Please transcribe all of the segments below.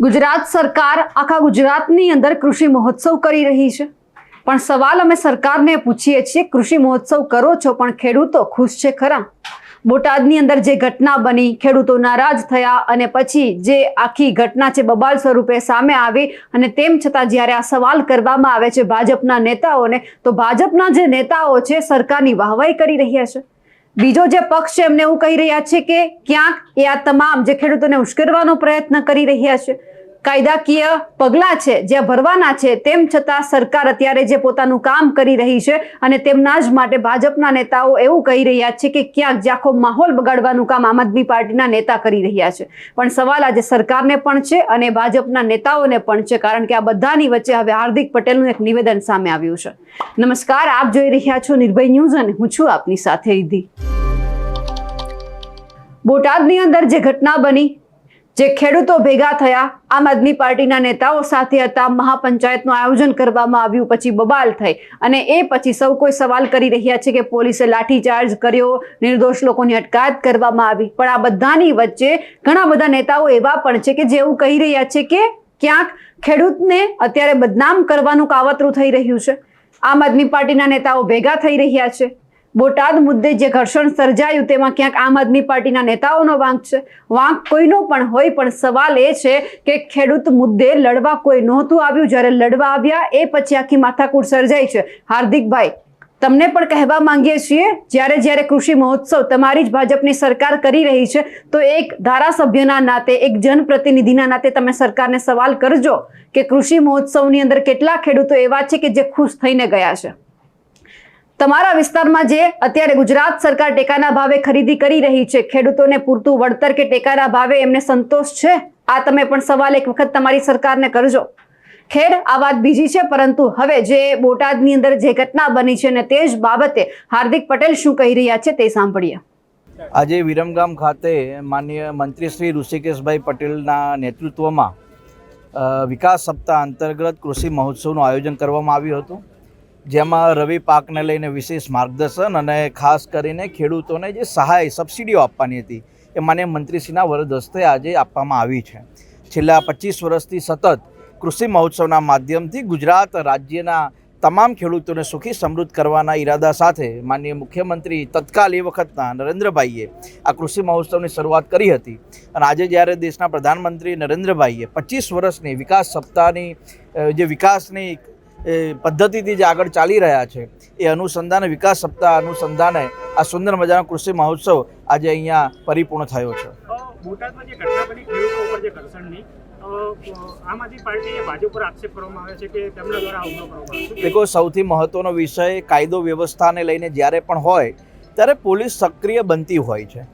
ગુજરાત સરકાર આખા ગુજરાતની અંદર કૃષિ મહોત્સવ કરી રહી છે. પણ સવાલ અમે સરકારને પૂછીએ છીએ, કૃષિ મહોત્સવ કરો છો, પણ ખેડૂતો ખુશ છે ખરા? બોટાદની અંદર જે ઘટના બની, ખેડૂતો નારાજ થયા અને પછી જે આખી ઘટના છે બબાલ સ્વરૂપે સામે આવી અને તેમ છતાં જ્યારે આ સવાલ કરવામાં આવે છે ભાજપના નેતાઓને, તો ભાજપના જે નેતાઓ છે સરકારની વાહવાઈ કરી રહ્યા છે. બીજો જે પક્ષ છે એમને એવું કહી રહ્યા છે કે ક્યાંક એ આ તમામ જે ખેડૂતોને ઉશ્કેરવાનો પ્રયત્ન કરી રહ્યા છે. કાયદાકીય પગલાં છે જે ભરવાના છે, તેમ છતાં સરકાર અત્યારે જે પોતાનું કામ કરી રહી છે અને તેમના જ માટે ભાજપના નેતાઓ એવું કહી રહ્યા છે કે ક્યાંક જે આખો માહોલ બગાડવાનું કામ આમ આદમી પાર્ટીના નેતા કરી રહ્યા છે. પણ સવાલ આજે સરકારને પણ છે અને ભાજપના નેતાઓને પણ છે, કારણ કે આ બધાની વચ્ચે હવે હાર્દિક પટેલનું એક નિવેદન સામે આવ્યું છે. નમસ્કાર, આપ જોઈ રહ્યા છો નિર્ભય ન્યૂઝ અને હું છું આપની સાથે ઈધી. બોટાદની અંદર જે ઘટના બની જે ખેડૂતો ભેગા થયા, આમ આદમી પાર્ટીના નેતાઓ સાથે હતા, મહાપંચાયતનું આયોજન કરવામાં આવ્યું, પછી બબાલ થઈ. અને એ પછી સૌ કોઈ સવાલ કરી રહ્યા છે કે પોલીસે લાઠીચાર્જ કર્યો, નિર્દોષ લોકોની અટકાયત કરવામાં આવી. પણ આ બધાની વચ્ચે ઘણા બધા નેતાઓ એવા પણ છે કે જે એવું કહી રહ્યા છે કે ક્યાંક ખેડૂતને અત્યારે બદનામ કરવાનું કાવતરું થઈ રહ્યું છે. આમ આદમી પાર્ટીના નેતાઓ ભેગા થઈ રહ્યા છે. બોટાદ મુદ્દે જે ઘર્ષણ સર્જાયું તેમાં ક્યાંક આમ આદમી પાર્ટીના નેતાઓનો વાંક છે. વાંક કોઈનો પણ હોય, પણ સવાલ એ છે કે ખેડૂત મુદ્દે લડવા કોઈ નહોતું આવ્યું. જ્યારે લડવા આવ્યા, એ પછી આખી માથાકૂટ સર્જાઈ છે. હાર્દિકભાઈ તમને પણ કહેવા માંગીએ છીએ, જ્યારે જ્યારે કૃષિ મહોત્સવ તમારી જ ભાજપની સરકાર કરી રહી છે, તો એક ધારાસભ્યના નાતે, એક જનપ્રતિનિધિના નાતે તમે સરકારને સવાલ કરજો કે કૃષિ મહોત્સવની અંદર કેટલા ખેડૂતો એવા છે કે જે ખુશ થઈને ગયા છે? તમારા વિસ્તારમાં જે અત્યારે ગુજરાત સરકાર ટેકાના ભાવે ખરીદી કરી રહી છે, ખેડૂતોને પૂરતું વળતર કે ટેકાના ભાવે એમને સંતોષ છે? આ તમે પણ સવાલ એક વખત તમારી સરકારને કરજો. ખેર, આ વાત બીજી છે, પરંતુ હવે જે બોટાદની અંદર જે ઘટના બની છે અને તે જ બાબતે હાર્દિક પટેલ શું કહી રહ્યા છે તે સાંભળીએ. આજે વિરમગામ ખાતે માનનીય મંત્રી શ્રી ઋષિકેશભાઈ પટેલના નેતૃત્વમાં વિકાસ સપ્તાહ અંતર્ગત કૃષિ મહોત્સવનું આયોજન કરવામાં આવ્યું હતું. જેમાં રવિ પાકને લઈને વિશેષ માર્ગદર્શન અને ખાસ કરીને ખેડૂતોને જે સહાય, સબસિડીઓ આપવાની હતી, એ માન્ય મંત્રીશ્રીના વરદ હસ્તે આજે આપવામાં આવી છે. છેલ્લા પચીસ વર્ષથી સતત કૃષિ મહોત્સવના માધ્યમથી ગુજરાત રાજ્યના તમામ ખેડૂતોને સુખી સમૃદ્ધ કરવાના ઈરાદા સાથે માનનીય મુખ્યમંત્રી તત્કાલ એ વખતના નરેન્દ્રભાઈએ આ કૃષિ મહોત્સવની શરૂઆત કરી હતી. અને આજે જ્યારે દેશના પ્રધાનમંત્રી નરેન્દ્રભાઈએ પચીસ વર્ષની વિકાસ સપ્તાહની જે વિકાસની પદ્ધતિથી જે આગળ ચાલી રહ્યા છે એ અનુસંધાને વિકાસ સપ્તાહ અનુસંધાને આ સુંદર મજાનો કૃષિ મહોત્સવ આજે અહીંયા પરિપૂર્ણ થયો છે. દેખો સૌથી મહત્ત્વનો વિષય કાયદો વ્યવસ્થાને લઈને જ્યારે પણ હોય ત્યારે પોલીસ સક્રિય બનતી હોય છે.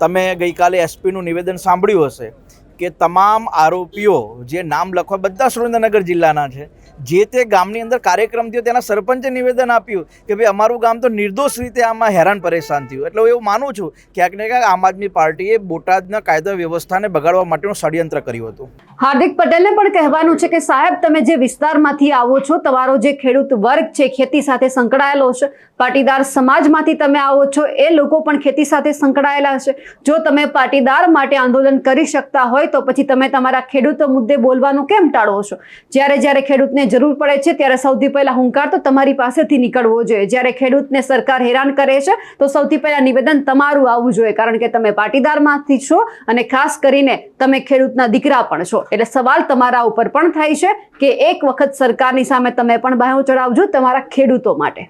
તમે ગઈકાલે એસપીનું નિવેદન સાંભળ્યું હશે કે તમામ આરોપીઓ જે નામ લખવા બધા સુરેન્દ્રનગર જિલ્લાના છે જે તે ગામની અંદર કાર્યક્રમ થયો, તેના સરપંચે નિવેદન આપ્યું કે ભાઈ, અમારું ગામ તો નિર્દોષ રીતે આમાં હેરાન પરેશાન થયું. એટલે હું એવું માનું છું, ક્યાંક ને ક્યાંક આમ આદમી પાર્ટીએ બોટાદના કાયદા વ્યવસ્થાને બગાડવા માટેનું ષડયંત્ર કર્યું હતું. હાર્દિક પટેલને પણ કહેવાનું છે કે સાહેબ, તમે જે વિસ્તારમાંથી આવો છો, તમારો જે ખેડૂત વર્ગ છે, ખેતી સાથે સંકળાયેલો છે, પાટીદાર સમાજમાંથી તમે આવો છો, એ લોકો પણ ખેતી સાથે સંકળાયેલા છે. જો તમે પાટીદાર માટે આંદોલન કરી શકતા હોય, તો પછી તમે તમારા ખેડૂતો મુદ્દે બોલવાનું કેમ ટાળો છો? જ્યારે જ્યારે ખેડૂતને જરૂર પડે છે, ત્યારે સૌથી પહેલા હુંકાર તો તમારી પાસેથી નીકળવો જોઈએ. જ્યારે ખેડૂતને સરકાર હેરાન કરે છે, તો સૌથી પહેલા નિવેદન તમારું આવવું જોઈએ, કારણ કે તમે પાટીદારમાંથી છો અને ખાસ કરીને તમે ખેડૂતના દીકરા પણ છો. એટલે સવાલ તમારા ઉપર પણ થાય છે કે એક વખત સરકારની સામે તમે પણ બાયો ચડાવજો તમારા ખેડૂતો માટે.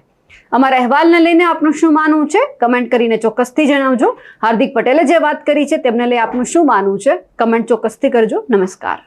અમારા અહેવાલને લઈને આપનું શું માનવું છે? કમેન્ટ કરીને ચોક્કસથી જણાવજો. હાર્દિક પટેલે જે વાત કરી છે, તેમને લઈ આપનું શું માનવું છે? કમેન્ટ ચોક્કસથી કરજો. નમસ્કાર.